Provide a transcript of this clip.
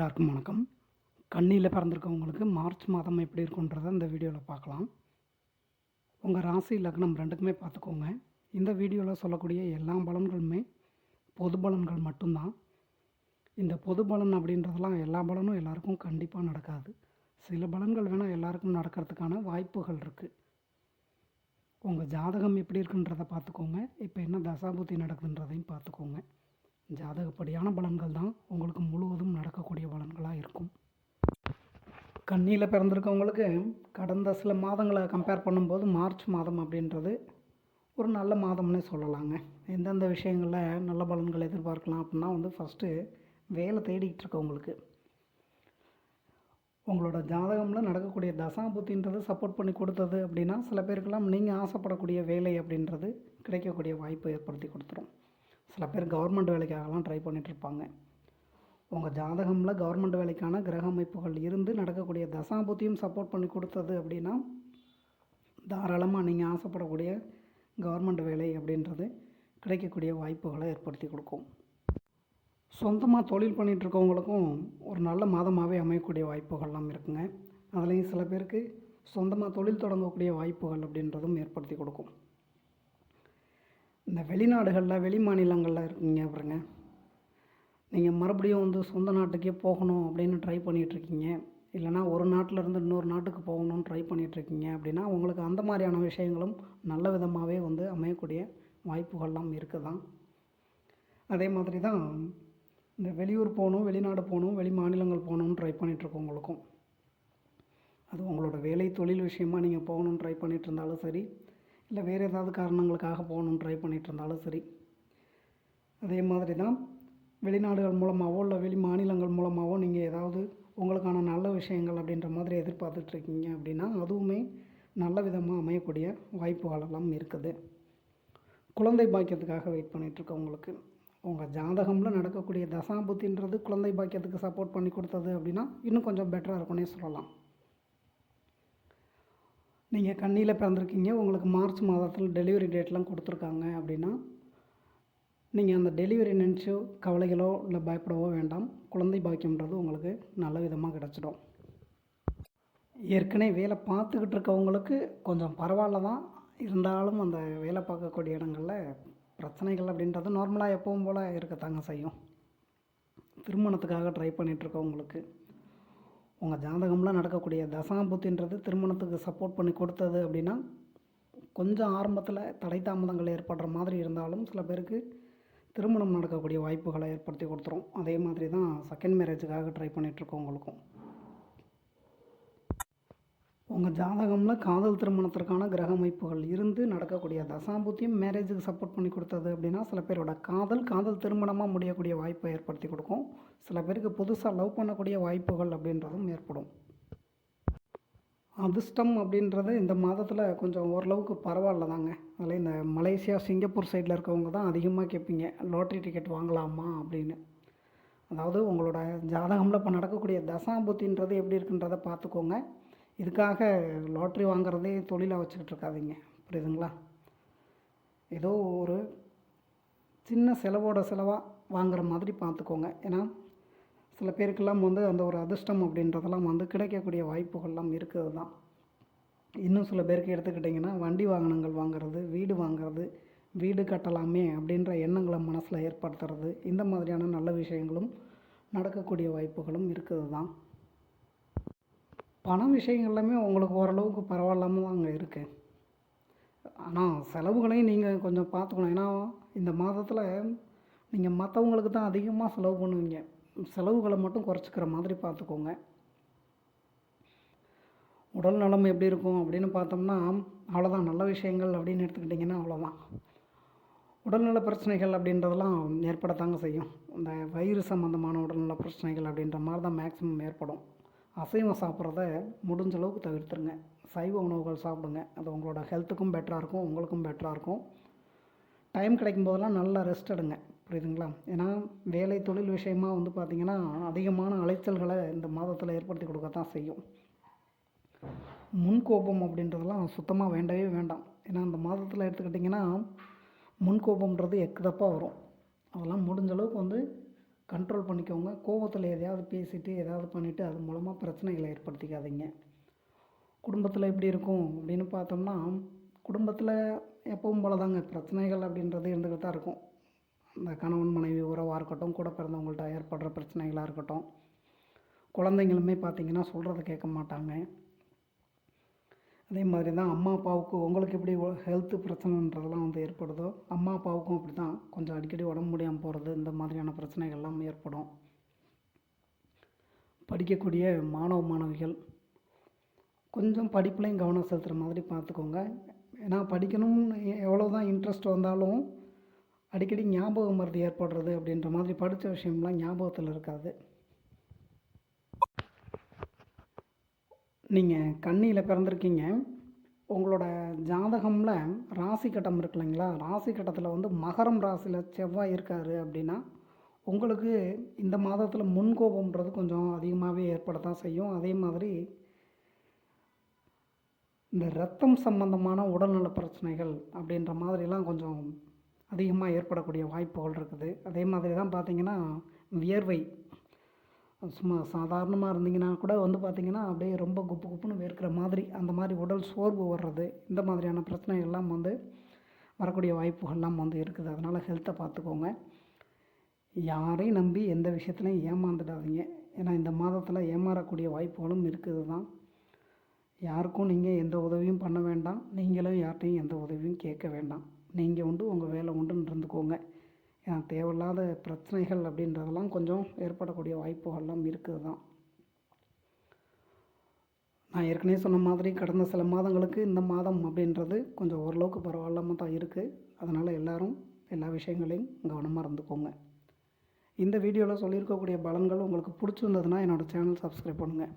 எல்லாருக்கும் வணக்கம். கண்ணியில் பிறந்திருக்கவங்களுக்கு மார்ச் மாதம் எப்படி இருக்குன்றத இந்த வீடியோவில் பார்க்கலாம். உங்கள் ராசி லக்னம் ரெண்டுக்குமே பார்த்துக்கோங்க. இந்த வீடியோவில் சொல்லக்கூடிய எல்லா பலன்களுமே பொது பலன்கள் மட்டும்தான். இந்த பொது பலன் அப்படின்றதெல்லாம் எல்லா பலனும் எல்லாருக்கும் கண்டிப்பாக நடக்காது. சில பலன்கள் வேணால் எல்லாருக்கும் நடக்கிறதுக்கான வாய்ப்புகள் இருக்குது உங்கள் ஜாதகம் எப்படி இருக்குன்றதை பார்த்துக்கோங்க. இப்போ என்ன தசாபுத்தி நடக்குதுன்றதையும் பார்த்துக்கோங்க. ஜாதகப்படியான பலன்கள் தான் உங்களுக்கு முழுவதும் நடக்கக்கூடிய பலன்களாக இருக்கும். கண்ணியில் பிறந்திருக்கவங்களுக்கு கடந்த சில மாதங்களை கம்பேர் பண்ணும்போது மார்ச் மாதம் அப்படின்றது ஒரு நல்ல மாதம்னே சொல்லலாங்க. எந்தெந்த விஷயங்களில் நல்ல பலன்கள் எதிர்பார்க்கலாம் அப்படின்னா வந்து ஃபஸ்ட்டு வேலை தேடிக்கிட்டு இருக்கவங்களுக்கு. உங்களோட ஜாதகமில் நடக்கக்கூடிய தசாபுத்தின்றது சப்போர்ட் பண்ணி கொடுத்தது அப்படின்னா சில பேருக்கெல்லாம் நீங்கள் ஆசைப்படக்கூடிய வேலை அப்படின்றது கிடைக்கக்கூடிய வாய்ப்பை ஏற்படுத்தி கொடுத்துரும். சில பேர் கவர்மெண்ட் வேலைக்காகலாம் ட்ரை பண்ணிகிட்ருப்பாங்க உங்கள் ஜாதகமில் கவர்மெண்ட் வேலைக்கான கிரக அமைப்புகள் இருந்து நடக்கக்கூடிய தசாபுத்தியும் சப்போர்ட் பண்ணி கொடுத்தது அப்படின்னா தாராளமாக நீங்கள் ஆசைப்படக்கூடிய கவர்மெண்ட் வேலை அப்படின்றது கிடைக்கக்கூடிய வாய்ப்புகளை ஏற்படுத்தி கொடுக்கும். சொந்தமாக தொழில் பண்ணிகிட்ருக்கவங்களுக்கும் ஒரு நல்ல மாதமாகவே அமையக்கூடிய வாய்ப்புகள்லாம் இருக்குங்க. அதுலேயும் சில பேருக்கு சொந்தமாக தொழில் தொடங்கக்கூடிய வாய்ப்புகள் அப்படின்றதும் ஏற்படுத்தி கொடுக்கும். இந்த வெளிநாடுகளில் வெளி மாநிலங்களில் இருக்கீங்க பாருங்க. நீங்கள் மறுபடியும் வந்து சொந்த நாட்டுக்கே போகணும் அப்படின்னு ட்ரை பண்ணிகிட்ருக்கீங்க இல்லைனா ஒரு நாட்டில் இருந்து இன்னொரு நாட்டுக்கு போகணும்னு ட்ரை பண்ணிகிட்ருக்கீங்க அப்படின்னா உங்களுக்கு அந்த மாதிரியான விஷயங்களும் நல்ல விதமாகவே வந்து அமையக்கூடிய வாய்ப்புகள்லாம் இருக்குது தான் அதே மாதிரி தான் இந்த வெளியூர் போகணும் வெளிநாடு போகணும் வெளி மாநிலங்கள் போகணும்னு ட்ரை பண்ணிகிட்ருக்கவங்களுக்கும் அது உங்களோட வேலை தொழில் விஷயமாக நீங்கள் போகணும்னு ட்ரை பண்ணிகிட்டு இருந்தாலும் சரி இல்லை வேறு ஏதாவது காரணங்களுக்காக போகணும்னு ட்ரை பண்ணிகிட்டு இருந்தாலும் சரி. அதே மாதிரி தான் வெளிநாடுகள் மூலமாகவோ இல்லை வெளி மாநிலங்கள் மூலமாகவோ நீங்கள் ஏதாவது உங்களுக்கான நல்ல விஷயங்கள் அப்படின்ற மாதிரி எதிர்பார்த்துட்ருக்கீங்க அப்படின்னா அதுவுமே நல்ல விதமாக அமையக்கூடிய வாய்ப்புகளெல்லாம் இருக்குது. குழந்தை பாக்கியத்துக்காக வெயிட் பண்ணிகிட்ருக்கவங்களுக்கு உங்கள் ஜாதகமில் நடக்கக்கூடிய தசாபுத்தின்றது குழந்தை பாக்கியத்துக்கு சப்போர்ட் பண்ணி கொடுத்தது அப்படின்னா இன்னும் கொஞ்சம் பெட்டராக இருக்கும்னே சொல்லலாம். நீங்கள் கண்ணியில் பிறந்திருக்கீங்க உங்களுக்கு மார்ச் மாதத்தில் டெலிவரி டேட்லாம் கொடுத்துருக்காங்க அப்படின்னா நீங்கள் அந்த டெலிவரி நினச்சோ கவலைகளோ இல்லை பயப்படவோ வேண்டாம். குழந்தை பாக்கியம்ன்றது உங்களுக்கு நல்ல விதமாக கிடச்சிடும். ஏற்கனவே வேலை பார்த்துக்கிட்டு இருக்கவங்களுக்கு கொஞ்சம் பரவாயில்ல தான். இருந்தாலும் அந்த வேலை பார்க்கக்கூடிய இடங்களில் பிரச்சனைகள் அப்படின்றது நார்மலாக எப்பவும் போல் இருக்கத்தாங்க செய்யும். திருமணத்துக்காக ட்ரை பண்ணிகிட்ருக்கவங்களுக்கு உங்கள் ஜாதகம்லாம் நடக்கக்கூடிய தசாபுத்தின்றது திருமணத்துக்கு சப்போர்ட் பண்ணி கொடுத்தது அப்படின்னா கொஞ்சம் ஆரம்பத்தில் தடை தாமதங்கள் ஏற்படுற மாதிரி இருந்தாலும் சில பேருக்கு திருமணம் நடக்கக்கூடிய வாய்ப்புகளை ஏற்படுத்தி கொடுத்துரும். அதே மாதிரி தான் செகண்ட் மேரேஜுக்காக ட்ரை பண்ணிகிட்ருக்கவங்களுக்கும் உங்கள் ஜாதகமில் காதல் திருமணத்திற்கான கிரக அமைப்புகள் இருந்து நடக்கக்கூடிய தசாபுத்தியும் மேரேஜுக்கு சப்போர்ட் பண்ணி கொடுத்தது அப்படின்னா சில பேரோட காதல் காதல் திருமணமாக முடியக்கூடிய வாய்ப்பை ஏற்படுத்தி கொடுக்கும். சில பேருக்கு புதுசாக லவ் பண்ணக்கூடிய வாய்ப்புகள் அப்படின்றதும் ஏற்படும். அதிர்ஷ்டம் அப்படின்றது இந்த மாதத்தில் கொஞ்சம் ஓரளவுக்கு பரவாயில்ல தாங்க அதில் இந்த மலேசியா சிங்கப்பூர் சைடில் இருக்கவங்க தான் அதிகமாக கேட்பீங்க லாட்ரி டிக்கெட் வாங்கலாமா அப்படின்னு. அதாவது உங்களோட ஜாதகமில் இப்போ நடக்கக்கூடிய தசாபுத்தின்றது எப்படி இருக்குன்றதை பார்த்துக்கோங்க. இதுக்காக லாட்ரி வாங்குறதே தொழிலாக வச்சுக்கிட்டு இருக்காதீங்க புரியுதுங்களா? ஏதோ ஒரு சின்ன செலவோட செலவாக வாங்குற மாதிரி பார்த்துக்கோங்க. ஏன்னா சில பேருக்கெல்லாம் வந்து அந்த ஒரு அதிர்ஷ்டம் அப்படின்றதெல்லாம் வந்து கிடைக்கக்கூடிய வாய்ப்புகள்லாம் இருக்கிறது தான் இன்னும் சில பேருக்கு எடுத்துக்கிட்டிங்கன்னா வண்டி வாகனங்கள் வாங்குறது வீடு வாங்குறது வீடு கட்டலாமே அப்படின்ற எண்ணங்களை மனசில் ஏற்படுத்துறது இந்த மாதிரியான நல்ல விஷயங்களும் நடக்கக்கூடிய வாய்ப்புகளும் இருக்குது தான் பண விஷயங்கள் எல்லாமே உங்களுக்கு ஓரளவுக்கு பரவாயில்லாமல் அங்கே இருக்குது ஆனால் செலவுகளையும் நீங்கள் கொஞ்சம் பார்த்துக்கணும். ஏன்னா இந்த மாதத்தில் நீங்கள் மற்றவங்களுக்கு தான் அதிகமாக செலவு பண்ணுவீங்க. செலவுகளை மட்டும் குறைச்சிக்கிற மாதிரி பார்த்துக்கோங்க. உடல் நலம் எப்படி இருக்கும் அப்படின்னு பார்த்தோம்னா அவ்வளோதான் நல்ல விஷயங்கள் அப்படின்னு எடுத்துக்கிட்டிங்கன்னா அவ்வளோதான் உடல்நல பிரச்சனைகள் அப்படின்றதெல்லாம் ஏற்படத்தாங்க செய்யும். இந்த வயிறு சம்மந்தமான உடல்நல பிரச்சனைகள் அப்படின்ற மாதிரி தான் மேக்ஸிமம் ஏற்படும். அசைவம் சாப்பிட்றத முடிஞ்ச அளவுக்கு தவிர்த்துருங்க. சைவ உணவுகள் சாப்பிடுங்க. அது உங்களோட ஹெல்த்துக்கும் பெட்டராக இருக்கும் உங்களுக்கும் பெட்டராக இருக்கும். டைம் கிடைக்கும் போதெல்லாம் நல்லா ரெஸ்ட் எடுங்க. புரியுதுங்களா? ஏன்னா வேலை தொழில் விஷயமா வந்து பார்த்திங்கன்னா அதிகமான அலைச்சல்களை இந்த மாதத்தில் ஏற்படுத்தி கொடுக்க தான் செய்யும். முன்கோபம் அப்படின்றதெல்லாம் சுத்தமாக வேண்டவே வேண்டாம். ஏன்னா இந்த மாதத்தில் எடுத்துக்கிட்டிங்கன்னா முன்கோபம்ன்றது எக்குதப்பாக வரும். அதெல்லாம் முடிஞ்ச அளவுக்கு வந்து கண்ட்ரோல் பண்ணிக்கோங்க. கோவத்தில் எதையாவது பேசிட்டு ஏதாவது பண்ணிவிட்டு அது மூலமாக பிரச்சனைகளை ஏற்படுத்திக்காதீங்க. குடும்பத்தில் எப்படி இருக்கும் அப்படின்னு பார்த்தோம்னா குடும்பத்தில் எப்பவும் போல தாங்க பிரச்சனைகள் அப்படின்றது இருந்துக்கிட்டு தான் இருக்கும். இந்த கணவன் மனைவி உறவாக இருக்கட்டும் கூட பிறந்தவங்கள்ட்ட ஏற்படுற பிரச்சனைகளாக இருக்கட்டும். குழந்தைங்களுமே பார்த்தீங்கன்னா சொல்கிறத கேட்க மாட்டாங்க. அதே மாதிரி தான் அம்மா அப்பாவுக்கு உங்களுக்கு எப்படி ஹெல்த்து பிரச்சனைன்றதெல்லாம் வந்து ஏற்படுதோ அம்மா அப்பாவுக்கும் அப்படி தான் கொஞ்சம் அடிக்கடி உடம்பு முடியாமல் போகிறது இந்த மாதிரியான பிரச்சனைகள்லாம் ஏற்படும். படிக்கக்கூடிய மாணவ மாணவிகள் கொஞ்சம் படிப்புலையும் கவனம் செலுத்துகிற மாதிரி பார்த்துக்கோங்க. ஏன்னா படிக்கணும்னு எவ்வளோ தான் இன்ட்ரெஸ்ட் வந்தாலும் அடிக்கடி ஞாபகம் மருந்து ஏற்படுறது அப்படின்ற மாதிரி படித்த விஷயம்லாம் ஞாபகத்தில் இருக்காது. நீங்கள் கன்னியில் பிறந்திருக்கீங்க. உங்களோட ஜாதகமில் ராசி கட்டம் இருக்கு இல்லைங்களா? ராசி கட்டத்தில் வந்து மகரம் ராசியில் செவ்வாய் இருக்கார் அப்படின்னா உங்களுக்கு இந்த மாதத்தில் முன்கோபம்ன்றது கொஞ்சம் அதிகமாகவே ஏற்படத்தான் செய்யும். அதே மாதிரி இந்த ரத்தம் சம்பந்தமான உடல்நல பிரச்சனைகள் அப்படின்ற மாதிரிலாம் கொஞ்சம் அதிகமாக ஏற்படக்கூடிய வாய்ப்புகள் இருக்குது. அதே மாதிரி தான் பார்த்திங்கன்னா வியர்வை சும்மா சாதாரணமாக இருந்தீங்கன்னா கூட வந்து பார்த்திங்கன்னா அப்படியே ரொம்ப குப்பு குப்புன்னு வேர்க்கிற மாதிரி அந்த மாதிரி உடல் சோர்வு வர்றது இந்த மாதிரியான பிரச்சனைகள்லாம் வந்து வரக்கூடிய வாய்ப்புகள்லாம் வந்து இருக்குது. அதனால் ஹெல்த்தை பார்த்துக்கோங்க யாரையும் நம்பி எந்த விஷயத்துலையும் ஏமாந்துடாதீங்க. ஏன்னா இந்த மாதத்தில் ஏமாறக்கூடிய வாய்ப்புகளும் இருக்குது தான் யாருக்கும் நீங்கள் எந்த உதவியும் பண்ண வேண்டாம். நீங்களும் யார்கிட்டையும் எந்த உதவியும் கேட்க வேண்டாம். நீங்கள் உண்டு உங்கள் வேலை உண்டுன்னு இருந்துக்கோங்க. தேவையில்லாத பிரச்சனைகள் அப்படின்றதெல்லாம் கொஞ்சம் ஏற்படக்கூடிய வாய்ப்புகள்லாம் இருக்குது தான் நான் ஏற்கனவே சொன்ன மாதிரி கடந்த சில மாதங்களுக்கு இந்த மாதம் அப்படின்றது கொஞ்சம் ஓரளவுக்கு பரவாயில்லாமல் தான் இருக்குது அதனால் எல்லோரும் எல்லா விஷயங்களையும் கவனமாக இருந்துக்கோங்க. இந்த வீடியோவில் சொல்லியிருக்கக்கூடிய பலன்கள் உங்களுக்கு பிடிச்சிருந்ததுன்னா என்னோடய சேனல் சப்ஸ்கிரைப் பண்ணுங்கள்